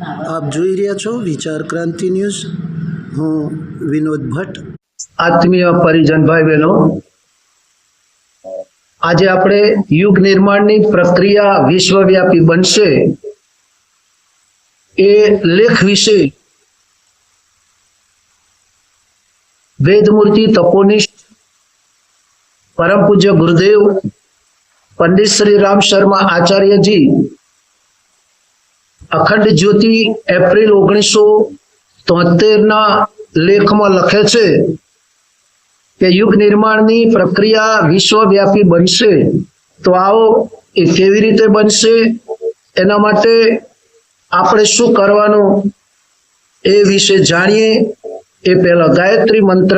આપ જોઈ રહ્યા છો વિચાર ક્રાંતિ ન્યૂઝ. હું વિનોદ ભટ્ટ. આત્મીય પરિજન ભાઈ બહેનો આજે આપણે યુગ નિર્માણની પ્રક્રિયા વિશ્વવ્યાપી બનશે એ લેખ વિશે વેદમૂર્તિ, તપોનિષ્ઠ પરમ પૂજ્ય ગુરુદેવ, પંડિત શ્રી રામ શર્મા આચાર્યજી અખંડ જ્યોતિ એપ્રિલ ઓગણીસો તોતેરના લેખમાં લખે છે કે યુગ નિર્માણની પ્રક્રિયા વિશ્વવ્યાપી બનશે. તો આવો એ કેવી રીતે બનશે? એના માટે આપણે શું કરવાનું? એ વિશે જાણીએ. એ પહેલા ગાયત્રી મંત્ર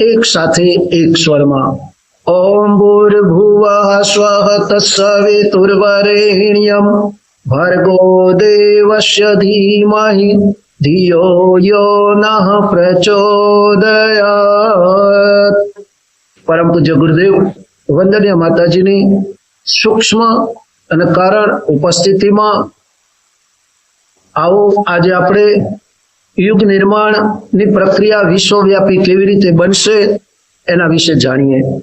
એક સાથે એક સ્વરમાં. ઓમ ભૂર્ભુવ સ્વઃ તત્સવિતુર્વરેણ્યમ ભર્ગો દેવસ્ય ધીમહિ ધિયો યો નઃ પ્રચોદયાત પરમ પૂજ્ય ગુરુદેવ વંદનીય માતાજીની સૂક્ષ્મ અને કારણ ઉપસ્થિતિમાં આવો આજે આપણે યુગ નિર્માણની પ્રક્રિયા વિશ્વવ્યાપી કેવી રીતે બનશે એના વિશે જાણીએ.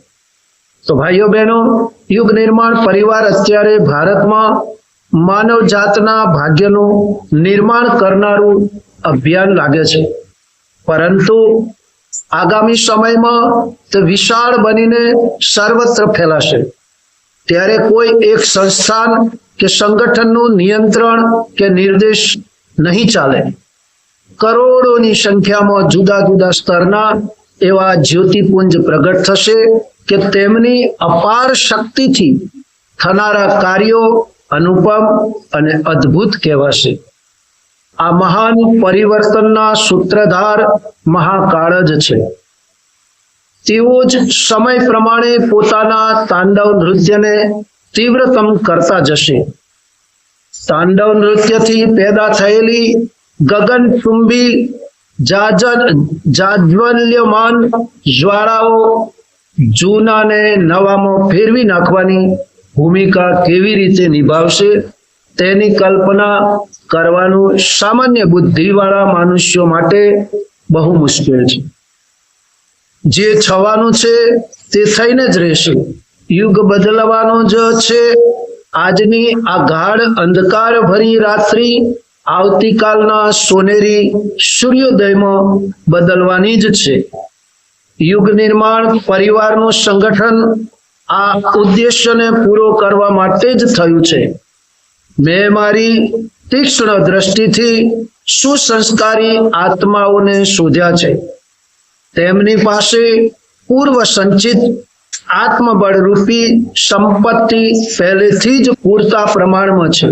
તો ભાઈઓ બહેનો, યુગ નિર્માણ પરિવાર અત્યારે ભારતમાં માનવ જાતના ભાગ્યનું નિર્માણ કરનારું અભિયાન લાગે છે. પરંતુ આગામી સમયમાં તે વિશાળ બનીને સર્વત્ર ફેલાશે. ત્યારે કોઈ એક સંસ્થાન કે સંગઠનનું નિયંત્રણ કે નિર્દેશ નહીં ચાલે. કરોડોની સંખ્યામાં જુદા જુદા સ્તરના એવા જ્યોતિપુંજ પ્રગટ થશે કે તેમની અપાર શક્તિથી થનારા કાર્યો અનુપમ અને અદ્ભુત કહેવાશે. આ મહાન પરિવર્તનના સૂત્રધાર મહાકાળ જ છે. તેઓ જ સમય પ્રમાણે પોતાના તાંડવ નૃત્યને તીવ્રતમ કરતા જશે. તાંડવ નૃત્યથી પેદા થયેલી ગગનચુંબી ચુંબી જાજવલ્યમાન જ્વાળાઓ જૂનાને નવામાં ફેરવી નાખવાની ભૂમિકા કેવી રીતે નિભાવશે તેની કલ્પના કરવાનું સામાન્ય બુદ્ધિવાળા મનુષ્યો માટે બહુ મુશ્કેલ છે. જે થવાનું છે તે થઈને જ રહેશે. યુગ બદલવાનો જ છે. આજની આ ગાઢ અંધકાર ભરી રાત્રિ આવતીકાલના સોનેરી સૂર્યોદયમાં બદલવાની જ છે. યુગ નિર્માણ, પરિવારનું સંગઠન આ ઉદ્દેશ્યને પૂરો કરવા માટે જ થયું છે. મેં મારી તીક્ષ્ણ દ્રષ્ટિથી સુસંસ્કારી આત્માઓને શોધ્યા છે. તેમની પાસે પૂર્વ સંચિત આત્મબળ રૂપી સંપત્તિ પહેલેથી જ પૂરતા પ્રમાણમાં છે.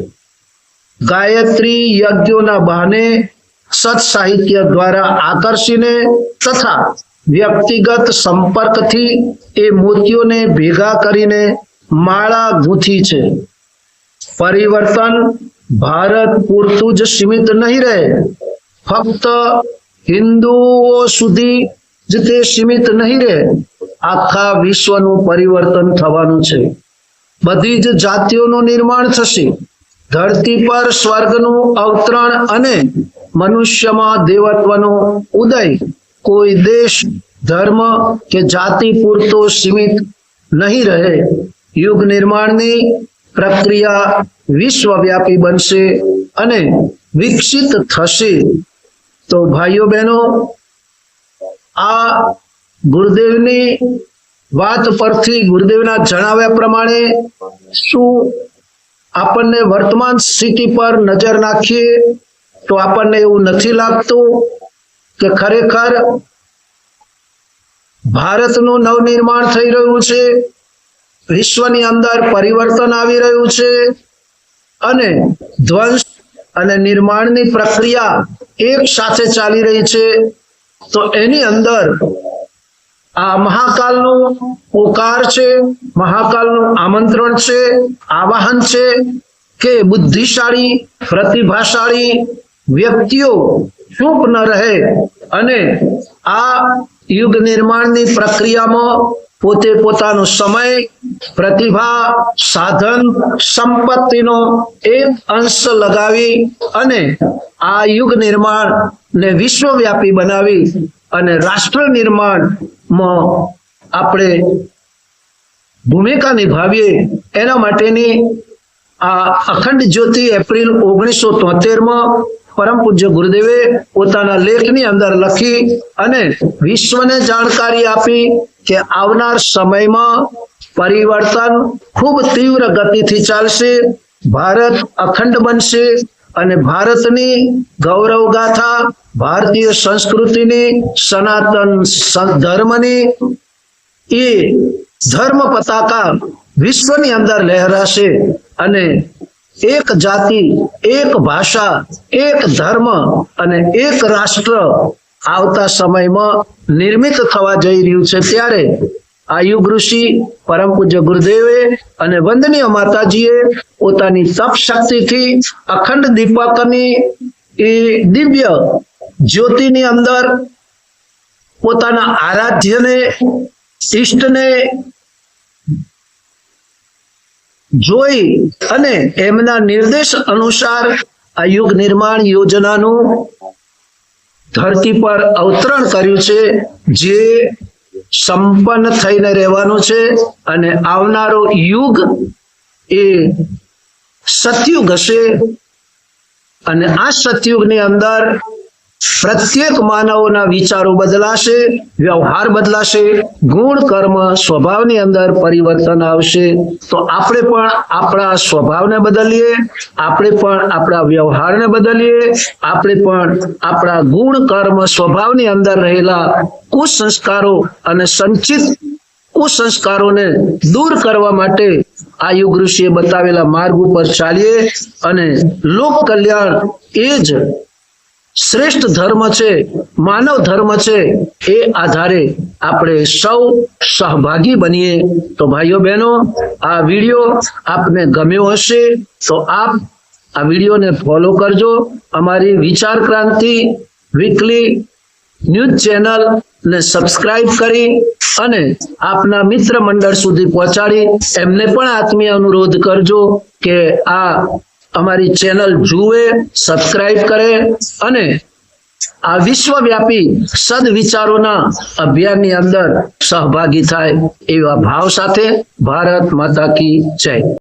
ગાયત્રી યજ્ઞોના બહાને સત સાહિત્ય દ્વારા આકર્ષીને તથા વ્યક્તિગત સંપર્કથી એ મોતીઓને ભેગા કરીને માળા ગૂંથી છે. પરિવર્તન ભારત પૂરતું જ સીમિત નહીં રહે. ફક્ત હિન્દુઓ સુધી જ તે સીમિત નહીં રહે. આખા વિશ્વનું પરિવર્તન થવાનું છે. બધી જ જાતિઓનું નિર્માણ થશે. ધરતી પર સ્વર્ગનું અવતરણ અને મનુષ્યમાં દેવત્વનો ઉદય કોઈ દેશ, ધર્મ કે જાતિ પૂરતો સીમિત નહીં રહે, યુગ નિર્માણની પ્રક્રિયા વિશ્વવ્યાપી બનશે અને વિકસિત થશે. તો ભાઈઓ બહેનો, આ ગુરુદેવની વાત પરથી ગુરુદેવના જણાવ્યા પ્રમાણે શું આપણને વર્તમાન સ્થિતિ પર નજર નાખીએ તો આપણને એવું નથી લાગતું કે ખરેખર ભારતનું નવનિર્માણ થઈ રહ્યું છે, વિશ્વની અંદર પરિવર્તન આવી રહ્યું છે, અને ધ્વંસ અને નિર્માણની પ્રક્રિયા એક સાથે ચાલી રહી છે, તો એની અંદર આ મહાકાલનું પોકાર છે, મહાકાલનું આમંત્રણ છે, આવાહન છે કે બુદ્ધિશાળી, પ્રતિભાશાળી વ્યક્તિઓ ચૂપ ન રહે અને આ યુગ નિર્માણની પ્રક્રિયામાં પોતે પોતાનો સમય, પ્રતિભા, સાધન, સંપત્તિનો એક અંશ લગાવી અને આ યુગ નિર્માણને વિશ્વવ્યાપી બનાવી અને રાષ્ટ્ર નિર્માણમાં આપણે ભૂમિકા નિભાવીએ એના માટેની આ અખંડ જ્યોતિ એપ્રિલ ઓગણીસો તોતેરમાં પરમ પૂજ્ય ગુરુદેવે પોતાના લેખની અંદર લખી અને વિશ્વને જાણકારી આપી કે આવનાર સમયમાં પરિવર્તન ખૂબ તીવ્ર ગતિથી ચાલશે, ભારત અખંડ બનશે અને ભારતની ગૌરવ ગાથા ભારતીય સંસ્કૃતિની સનાતન ધર્મની એ ધર્મ પતાકા વિશ્વની અંદર લહેરાશે અને એક જાતિ, એક ભાષા, એક ધર્મ અને એક રાષ્ટ્ર આવતા સમયમાં નિર્મિત થવા જઈ રહ્યું છે. ત્યારે આયુગ ઋષિ, પરમ પૂજ્ય ગુરુદેવે અને વંદનીય માતાજીએ પોતાની તપ શક્તિથી અખંડ દીપકની એ દિવ્ય જ્યોતિની અંદર પોતાના આરાધ્યને, ઈષ્ટને જોઈ અને એમના નિર્દેશ અનુસાર આ યુગ નિર્માણ યોજનાનું ધરતી પર અવતરણ કર્યું છે, જે સંપન્ન થઈને રહેવાનું છે અને આવનારો યુગ એ સતયુગ હશે. અને આ સતયુગની અંદર પ્રત્યેક માનવોના વિચારો બદલાશે, વ્યવહાર બદલાશે, ગુણ, કર્મ સ્વભાવની અંદર પરિવર્તન આવશે. તો આપણે પણ આપણા સ્વભાવને બદલીએ, આપણે પણ આપણા વ્યવહારને બદલીએ, આપણે પણ આપણા ગુણ, કર્મ સ્વભાવની અંદર રહેલા કુસંસ્કારો અને સંચિત કુસંસ્કારોને દૂર કરવા માટે આ યુગ ઋષિએ બતાવેલા માર્ગ ઉપર ચાલીએ અને લોક કલ્યાણ એ જ શ્રેષ્ઠ ધર્મ છે, માનવ ધર્મ છે, એ આધારે આપણે સૌ સહભાગી બનીએ. તો ભાઈઓ બહેનો, આ વીડિયો આપને ગમ્યો હશે, તો આપ આ વિડીયોને ફોલો કરજો. અમારી Vichar Kranti weekly news channel ને સબસ્ક્રાઇબ કરી અને આપના મિત્ર મંડળ સુધી પહોંચાડી. એમને પણ આત્મીય અનુરોધ કરજો કે આ અમારી ચેનલ જુએ, સબસ્ક્રાઇબ કરે અને આ વિશ્વવ્યાપી સદવિચારોના અભિયાનની અંદર સહભાગી થાય એવા ભાવ સાથે ભારત માતા કી જય.